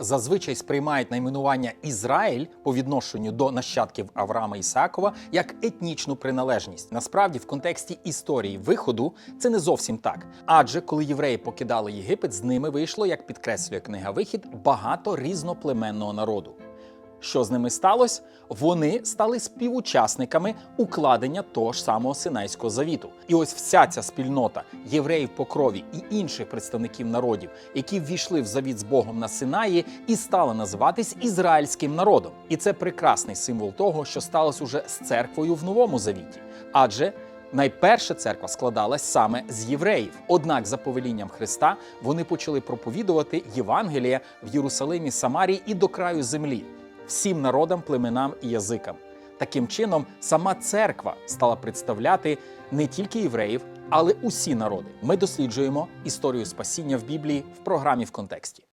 зазвичай сприймають найменування Ізраїль по відношенню до нащадків Авраама Ісакова як етнічну приналежність. Насправді, в контексті історії виходу це не зовсім так. Адже коли євреї покидали Єгипет, з ними вийшло, як підкреслює книга Вихід, багато різноплеменного народу. Що з ними сталося? Вони стали співучасниками укладення того ж самого Синайського завіту. І ось вся ця спільнота євреїв по крові і інших представників народів, які ввійшли в завіт з Богом на Синаї, і стали називатись ізраїльським народом. І це прекрасний символ того, що сталося уже з церквою в новому завіті. Адже Найперша церква складалась саме з євреїв. Однак, за повелінням Христа, вони почали проповідувати Євангеліє в Єрусалимі, Самарії і до краю землі, всім народам, племенам і язикам. Таким чином, сама церква стала представляти не тільки євреїв, але усі народи. Ми досліджуємо історію спасіння в Біблії в програмі в контексті.